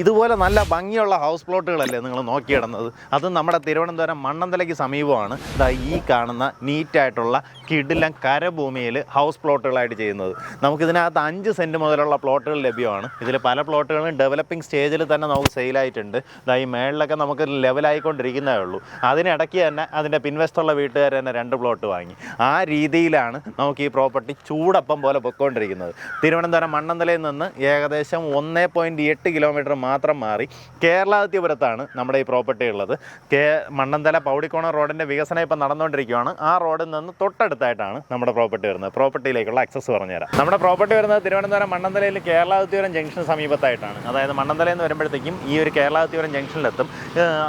ഇതുപോലെ നല്ല ഭംഗിയുള്ള ഹൗസ് പ്ലോട്ടുകളല്ലേ നിങ്ങൾ നോക്കിയിടുന്നത് അത് നമ്മുടെ തിരുവനന്തപുരം മണ്ണന്തലയ്ക്ക് സമീപമാണ്. ഇതാ ഈ കാണുന്ന നീറ്റായിട്ടുള്ള കിടിലം കരഭൂമിയിൽ ഹൗസ് പ്ലോട്ടുകളായിട്ട് ചെയ്യുന്നത്. നമുക്കിതിനകത്ത് അഞ്ച് സെന്റ് മുതലുള്ള പ്ലോട്ടുകൾ ലഭ്യമാണ്. ഇതിൽ പല പ്ലോട്ടുകളും ഡെവലപ്പിംഗ് സ്റ്റേജിൽ തന്നെ നമുക്ക് സെയിലായിട്ടുണ്ട് ഇതാ ഈ മേളിലൊക്കെ നമുക്ക് ലെവലായിക്കൊണ്ടിരിക്കുന്നതേ ഉള്ളൂ. അതിനിടയ്ക്ക് തന്നെ അതിന്റെ പിൻവശത്തുള്ള വീട്ടുകാർ തന്നെ രണ്ട് പ്ലോട്ട് വാങ്ങി. ആ രീതിയിലാണ് നമുക്ക് ഈ പ്രോപ്പർട്ടി ചൂടപ്പം പോലെ പൊയ്ക്കൊണ്ടിരിക്കുന്നത്. തിരുവനന്തപുരം മണ്ണന്തലയിൽ നിന്ന് ഏകദേശം ഒന്നേ പോയിന്റ് എട്ട് കിലോമീറ്റർ മാത്രം മാറി കേരളാദിത്യപുരത്താണ് നമ്മുടെ ഈ പ്രോപ്പർട്ടി ഉള്ളത്. കേ മണ്ണന്തല പൗടിക്കോണം റോഡിന്റെ വികസനം ഇപ്പം നടന്നുകൊണ്ടിരിക്കുകയാണ് ആ റോഡിൽ നിന്ന് തൊട്ടടുത്തായിട്ടാണ് നമ്മുടെ പ്രോപ്പർട്ടി വരുന്നത്. പ്രോപ്പർട്ടിയിലേക്കുള്ള ആക്സസ് പറഞ്ഞുതരാം. നമ്മുടെ പ്രോപ്പർട്ടി വരുന്നത് തിരുവനന്തപുരം മണ്ണന്തലയിൽ കേരളാതിപുരം ജംഗ്ഷന് സമീപത്തായിട്ടാണ്. അതായത് മണ്ണന്തലയിൽ നിന്ന് വരുമ്പോഴത്തേക്കും ഈ ഒരു കേരളാതിപുരം ജംഗ്ഷനിലെത്തും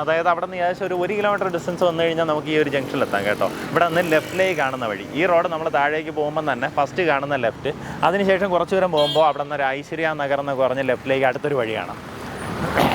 അതായത് അവിടെ നിന്ന് ഏകദേശം ഒരു ഒരു കിലോമീറ്റർ ഡിസ്റ്റൻസ് വന്നു കഴിഞ്ഞാൽ നമുക്ക് ഈ ഒരു ജംഗ്ഷനിലെത്താം കേട്ടോ. ഇവിടെ നിന്ന് ലെഫ്റ്റിലേക്ക് കാണുന്ന വഴി. ഈ റോഡ് നമ്മൾ താഴേക്ക് പോകുമ്പോൾ തന്നെ ഫസ്റ്റ് കാണുന്ന ലെഫ്റ്റ് അതിനുശേഷം കുറച്ച് ദൂരം പോകുമ്പോൾ അവിടെ നിന്ന് ഒരു ഐശ്വര്യ നഗർ എന്ന് പറഞ്ഞ് ലെഫ്റ്റിലേക്ക് അടുത്തൊരു വഴിയാണ്. Okay.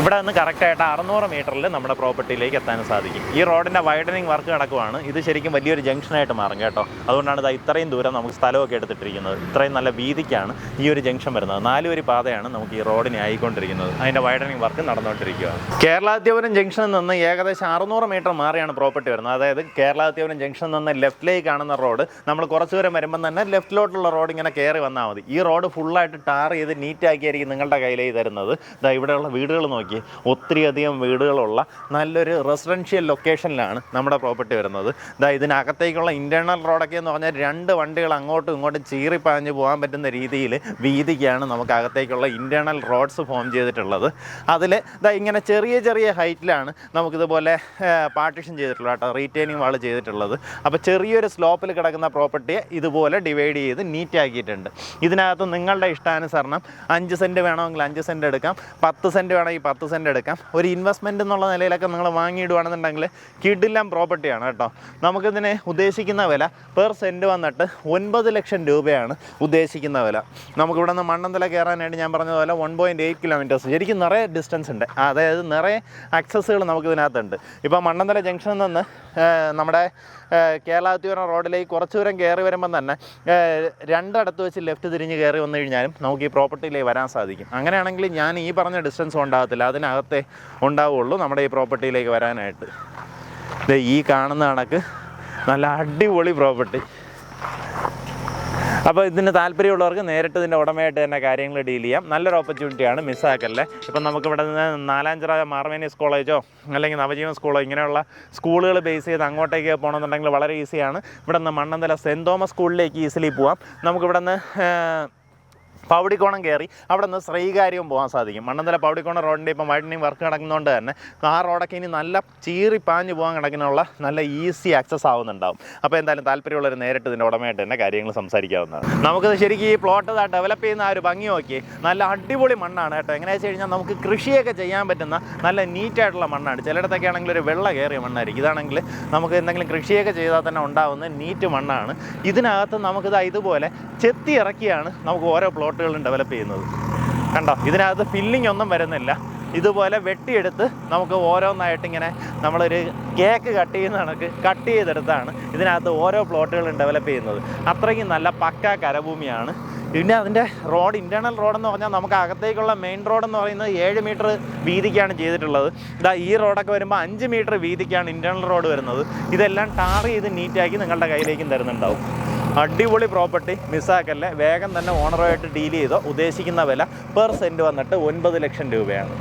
ഇവിടെ നിന്ന് കറക്റ്റായിട്ട് അറുന്നൂറ് മീറ്ററിൽ നമ്മുടെ പ്രോപ്പർട്ടിയിലേക്ക് എത്താൻ സാധിക്കും. ഈ റോഡിന്റെ വൈഡനിങ് വർക്ക് നടക്കുവാണ്. ഇത് ശരിക്കും വലിയൊരു ജംഗ്ഷനായിട്ട് മാറും കേട്ടോ. അതുകൊണ്ടാണ് ഇത് ഇത്രയും ദൂരം നമുക്ക് സ്ഥലമൊക്കെ എടുത്തിട്ടിരിക്കുന്നത്. ഇത്രയും നല്ല വീതിക്കാണ് ഈ ഒരു ജംഗ്ഷൻ വരുന്നത്. നാലുവരി പാതയാണ് നമുക്ക് ഈ റോഡിനെ ആയിക്കൊണ്ടിരിക്കുന്നത്. അതിന്റെ വൈഡനിങ് വർക്ക് നടന്നുകൊണ്ടിരിക്കുകയാണ് കേരളാദ്യപുരം ജംഗ്ഷനിൽ നിന്ന് ഏകദേശം അറുന്നൂറ് മീറ്റർ മാറിയാണ് പ്രോപ്പർട്ടി വരുന്നത്. അതായത് കേരളാദ്യപുരം ജംഗ്ഷനിൽ നിന്ന് ലെഫ്റ്റിലേക്ക് കാണുന്ന റോഡ് നമ്മൾ കുറച്ച് ദൂരം വരുമ്പം തന്നെ ലെഫ്റ്റിലോട്ടുള്ള റോഡ് ഇങ്ങനെ കയറി വന്നാൽ മതി. ഈ റോഡ് ഫുള്ളായിട്ട് ടാർ ചെയ്ത് നീറ്റാക്കിയായിരിക്കും നിങ്ങളുടെ കയ്യിലേക്ക് തരുന്നത്. ഇതാ ഇവിടെയുള്ള വീടുകൾ നോക്കി ഒത്തിരിയധികം വീടുകളുള്ള നല്ലൊരു റെസിഡൻഷ്യൽ ലൊക്കേഷനിലാണ് നമ്മുടെ പ്രോപ്പർട്ടി വരുന്നത്. ഇതാ ഇതിനകത്തേക്കുള്ള ഇന്റേർണൽ റോഡൊക്കെ എന്ന് പറഞ്ഞാൽ രണ്ട് വണ്ടികൾ അങ്ങോട്ടും ഇങ്ങോട്ടും ചീറിപ്പാഞ്ഞ് പോകാൻ പറ്റുന്ന രീതിയിൽ വീതിക്കാണ് നമുക്ക് അകത്തേക്കുള്ള ഇന്റേർണൽ റോഡ്സ് ഫോം ചെയ്തിട്ടുള്ളത്. അതിൽ ഇതാ ഇങ്ങനെ ചെറിയ ചെറിയ ഹൈറ്റിലാണ് നമുക്കിതുപോലെ പാർട്ടിഷൻ ചെയ്തിട്ടുള്ളത് കേട്ടോ റീറ്റെയിനിങ് വാൾ ചെയ്തിട്ടുള്ളത്. അപ്പോൾ ചെറിയൊരു സ്ലോപ്പിൽ കിടക്കുന്ന പ്രോപ്പർട്ടിയെ ഇതുപോലെ ഡിവൈഡ് ചെയ്ത് നീറ്റാക്കിയിട്ടുണ്ട് ഇതിനകത്ത് നിങ്ങളുടെ ഇഷ്ടാനുസരണം അഞ്ച് സെന്റ് വേണമെങ്കിൽ അഞ്ച് സെന്റ് എടുക്കാം. പത്ത് സെന്റ് വേണമെങ്കിൽ പത്ത് സെന്റ് എടുക്കാം. ഒരു ഇൻവെസ്റ്റ്മെന്റ് എന്നുള്ള നിലയിലൊക്കെ നിങ്ങൾ വാങ്ങിയിടുവാണെന്നുണ്ടെങ്കിൽ കിഡില്ലാം പ്രോപ്പർട്ടിയാണ് കേട്ടോ. നമുക്കിതിനെ ഉദ്ദേശിക്കുന്ന വില പെർ സെന്റ് വന്നിട്ട് ഒൻപത് ലക്ഷം രൂപയാണ് ഉദ്ദേശിക്കുന്ന വില. നമുക്കിവിടെ നിന്ന് മണ്ണന്തല കയറാനായിട്ട് ഞാൻ പറഞ്ഞതുപോലെ വൺ പോയിന്റ് എയ്റ്റ് കിലോമീറ്റേഴ്സ് ശരിക്കും നിറയെ ഡിസ്റ്റൻസ് ഉണ്ട്. അതായത് നിറയെ ആക്സസ്സുകൾ നമുക്കിതിനകത്തുണ്ട്. ഇപ്പോൾ മണ്ണന്തല ജംഗ്ഷനിൽ നിന്ന് നമ്മുടെ ഏഹ്, കേരളാത്തിപുരം റോഡിലേക്ക് കുറച്ച് ദൂരം കയറി വരുമ്പം തന്നെ രണ്ടിടത്ത് വെച്ച് ലെഫ്റ്റ് തിരിഞ്ഞ് കയറി വന്നു കഴിഞ്ഞാലും നമുക്ക് ഈ പ്രോപ്പർട്ടിയിലേക്ക് വരാൻ സാധിക്കും. അങ്ങനെയാണെങ്കിൽ ഞാൻ ഈ പറഞ്ഞ ഡിസ്റ്റൻസ് ഉണ്ടാകത്തില്ല. അതിനകത്തെ ഉണ്ടാവുള്ളൂ നമ്മുടെ ഈ പ്രോപ്പർട്ടിയിലേക്ക് വരാനായിട്ട്. ദേ ഈ കാണുന്ന കണക്ക് നല്ല അടിപൊളി പ്രോപ്പർട്ടി. അപ്പോൾ ഇതിന് താല്പര്യമുള്ളവർക്ക് നേരിട്ട് ഇതിന്റെ ഉടമയായിട്ട് തന്നെ കാര്യങ്ങൾ ഡീൽ ചെയ്യാം. നല്ലൊരു ഓപ്പർച്യൂണിറ്റിയാണ് മിസ്സാക്കല്ലേ? ഇപ്പം നമുക്കിവിടെ നിന്ന് നാലാഞ്ചിറ മാർമേനിയസ് കോളേജോ അല്ലെങ്കിൽ നവജീവൻ സ്കൂളോ ഇങ്ങനെയുള്ള സ്കൂളുകൾ ബേസ് ചെയ്ത് അങ്ങോട്ടേക്ക് പോകണമെന്നുണ്ടെങ്കിൽ വളരെ ഈസിയാണ് ഇവിടെ നിന്ന് മണ്ണന്തല സെന്റ് തോമസ് സ്കൂളിലേക്ക് ഈസിലി പോവാം. നമുക്കിവിടെ നിന്ന് പൗടിക്കോണം കയറി അവിടെ നിന്ന് ശ്രീകാര്യവും പോകാൻ സാധിക്കും. മണ്ണന്തല പൗടിക്കോണം റോഡിന്റെ ഇപ്പം വൈഡനിങ് വർക്ക് നടക്കുന്നതുകൊണ്ട് തന്നെ. ആ റോഡൊക്കെ ഇനി നല്ല ചീറി പാഞ്ഞു പോകാൻ കിടക്കുന്നതിനുള്ള നല്ല ഈസി ആക്സസ് ആവുന്നുണ്ടാവും. അപ്പോൾ എന്തായാലും താല്പര്യമുള്ളവർ നേരിട്ട് ഇതിന്റെ ഉടമയായിട്ട് തന്നെ കാര്യങ്ങൾ സംസാരിക്കാവുന്നതാണ്. നമുക്കത് ശരിക്കും ഈ പ്ലോട്ട് ഡെവലപ്പ് ചെയ്യുന്ന ആ ഒരു ഭംഗി നോക്കി നല്ല അടിപൊളി മണ്ണാണ് കേട്ടോ. എങ്ങനെയാ വെച്ച് കഴിഞ്ഞാൽ നമുക്ക് കൃഷിയൊക്കെ ചെയ്യാൻ പറ്റുന്ന നല്ല നീറ്റായിട്ടുള്ള മണ്ണാണ്. ചിലയിടത്തൊക്കെ ആണെങ്കിൽ ഒരു വെള്ള കയറിയ മണ്ണായിരിക്കും. ഇതാണെങ്കിൽ നമുക്ക് എന്തെങ്കിലും കൃഷിയൊക്കെ ചെയ്താൽ തന്നെ ഉണ്ടാവുന്ന നീറ്റ് മണ്ണാണ്. ഇതിനകത്ത് നമുക്കിത് ഇതുപോലെ ചെത്തി ഇറക്കിയാണ് നമുക്ക് ഓരോ പ്ലോട്ടുകളും ഡെവലപ്പ് ചെയ്യുന്നത്. കണ്ടോ? ഇതിനകത്ത് ഫില്ലിംഗ് ഒന്നും വരുന്നില്ല. ഇതുപോലെ വെട്ടിയെടുത്ത് നമുക്ക് ഓരോന്നായിട്ട് ഇങ്ങനെ നമ്മളൊരു കേക്ക് കട്ട് ചെയ്യുന്ന കണക്ക് കട്ട് ചെയ്തെടുത്താണ് ഇതിനകത്ത് ഓരോ പ്ലോട്ടുകളും ഡെവലപ്പ് ചെയ്യുന്നത്. അത്രയ്ക്കും നല്ല പക്ക കരഭൂമിയാണ്. പിന്നെ അതിന്റെ റോഡ് ഇന്റേർണൽ റോഡെന്ന് പറഞ്ഞാൽ നമുക്ക് അകത്തേക്കുള്ള മെയിൻ റോഡ് എന്ന് പറയുന്നത് ഏഴ് മീറ്റർ വീതിക്കാണ് ചെയ്തിട്ടുള്ളത്. ഇതാ ഈ റോഡൊക്കെ വരുമ്പോൾ അഞ്ച് മീറ്റർ വീതിക്കാണ് ഇന്റേർണൽ റോഡ് വരുന്നത്. ഇതെല്ലാം ടാർ ചെയ്ത് നീറ്റാക്കി നിങ്ങളുടെ കയ്യിലേക്കും തരുന്നുണ്ടാവും. അടിപൊളി പ്രോപ്പർട്ടി മിസ്സാക്കല്ലേ? വേഗം തന്നെ ഓണറുമായിട്ട് ഡീൽ ചെയ്തോ. ഉദ്ദേശിക്കുന്ന വില പെർ സെന്റ് വന്നിട്ട് ഒൻപത് ലക്ഷം രൂപയാണ്.